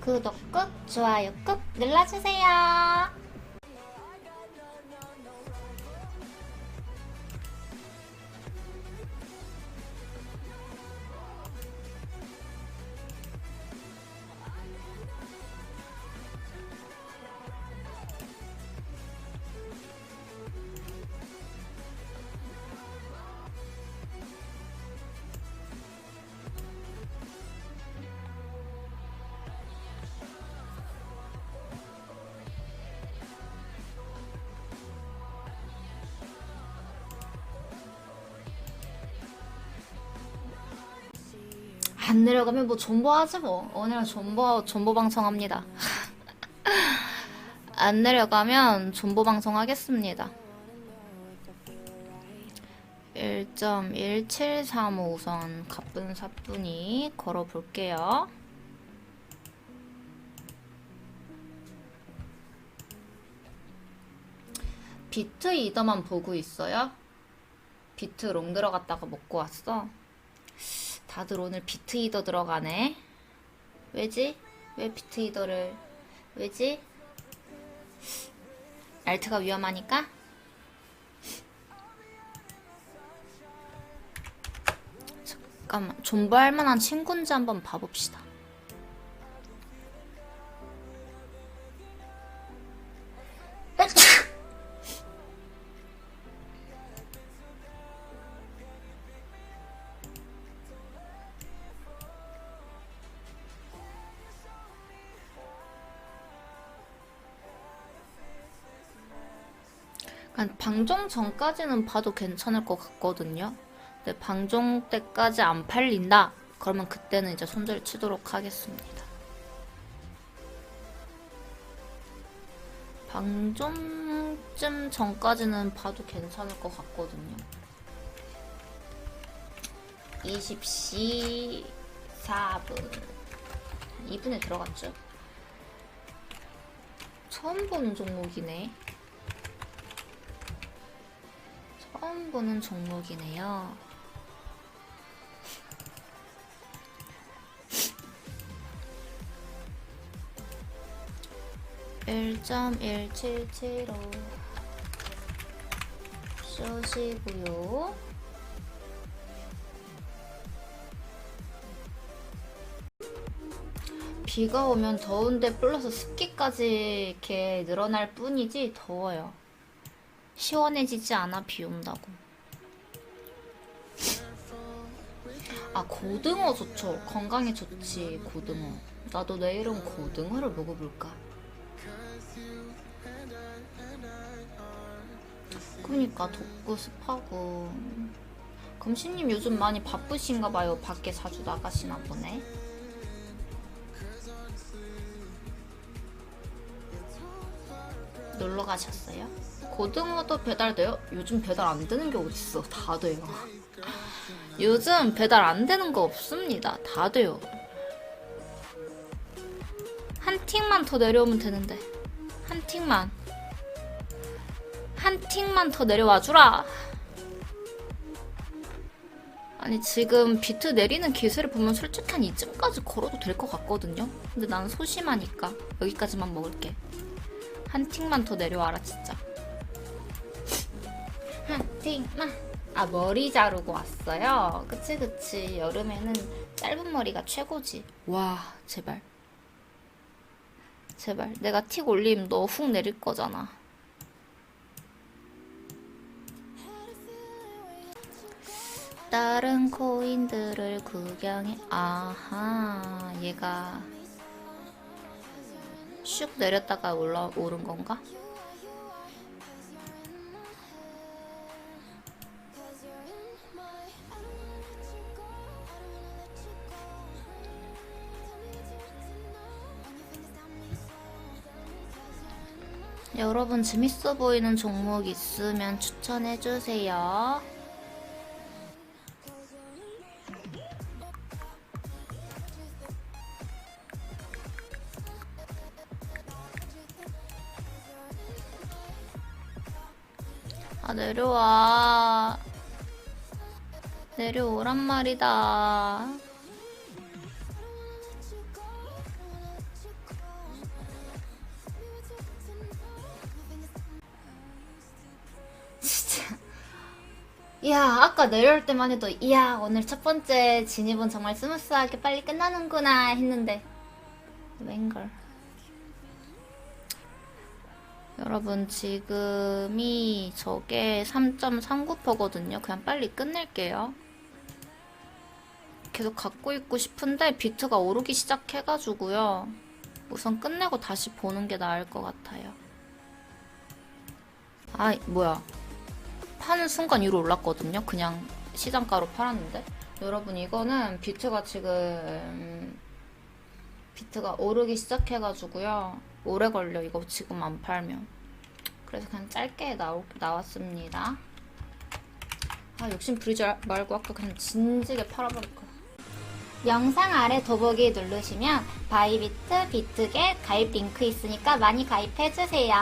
구독 꾹, 좋아요 꾹 눌러주세요. 안 내려가면 뭐 존버하지 뭐. 오늘은 존버 존버 방송합니다. 안 내려가면 존버 방송하겠습니다. 1.1735 우선 가쁜 사뿐히 걸어볼게요. 비트 이더만 보고 있어요? 비트 롱 들어갔다가 먹고 왔어? 다들 오늘 비트 이더 들어가네. 왜지? 왜 비트 이더를 왜지? 알트가 위험하니까? 잠깐만 존버할 만한 친구인지 한번 봐봅시다. 한 방종 전까지는 봐도 괜찮을 것 같거든요. 근데 방종 때까지 안 팔린다? 그러면 그때는 이제 손절 치도록 하겠습니다. 방종쯤 전까지는 봐도 괜찮을 것 같거든요. 20시 4분 2분에 들어갔죠? 처음 보는 종목이네. 처음 보는 종목이네요. (1.1775) 쏘시고요. 비가 오면 더운데 플러스 습기까지 이렇게 늘어날 뿐이지 더워요. 시원해지지 않아 비 온다고. 아 고등어 좋죠. 건강에 좋지 고등어. 나도 내일은 고등어를 먹어볼까. 그니까 덥고 습하고. 금신님 요즘 많이 바쁘신가 봐요. 밖에 자주 나가시나 보네. 놀러 가셨어요? 고등어도 배달돼요? 요즘 배달 안 되는 게 어딨어. 다 돼요. 요즘 배달 안 되는 거 없습니다. 다 돼요. 한 틱만 더 내려오면 되는데. 한 틱만. 한 틱만 더 내려와 주라. 아니 지금 비트 내리는 기세를 보면 솔직히 한 이쯤까지 걸어도 될 것 같거든요. 근데 나는 소심하니까 여기까지만 먹을게. 한 틱만 더 내려와라 진짜. 한 틱만. 아 머리 자르고 왔어요. 그치 그치. 여름에는 짧은 머리가 최고지. 와 제발. 제발. 내가 틱 올림 너훅 내릴 거잖아. 다른 코인들을 구경해. 아하, 얘가 슉 내렸다가 올라 오른 건가? 여러분 재밌어 보이는 종목 있으면 추천해 주세요. 아 내려와. 내려오란 말이다. 이야 아까 내려올 때만 해도 이야 오늘 첫 번째 진입은 정말 스무스하게 빨리 끝나는구나 했는데 웬걸. 여러분, 지금이 저게 3.39%거든요. 그냥 빨리 끝낼게요. 계속 갖고 있고 싶은데, 비트가 오르기 시작해가지고요. 우선 끝내고 다시 보는 게 나을 것 같아요. 아, 뭐야. 파는 순간 위로 올랐거든요. 그냥 시장가로 팔았는데. 여러분, 이거는 비트가 지금, 비트가 오르기 시작해가지고요. 오래 걸려, 이거 지금 안 팔면. 그래서 그냥 짧게 나오, 나왔습니다. 아, 욕심 부리지 말고 아까 그냥 진지게 팔아버릴 거야. 영상 아래 더보기 누르시면 바이비트, 비트겟 가입 링크 있으니까 많이 가입해주세요.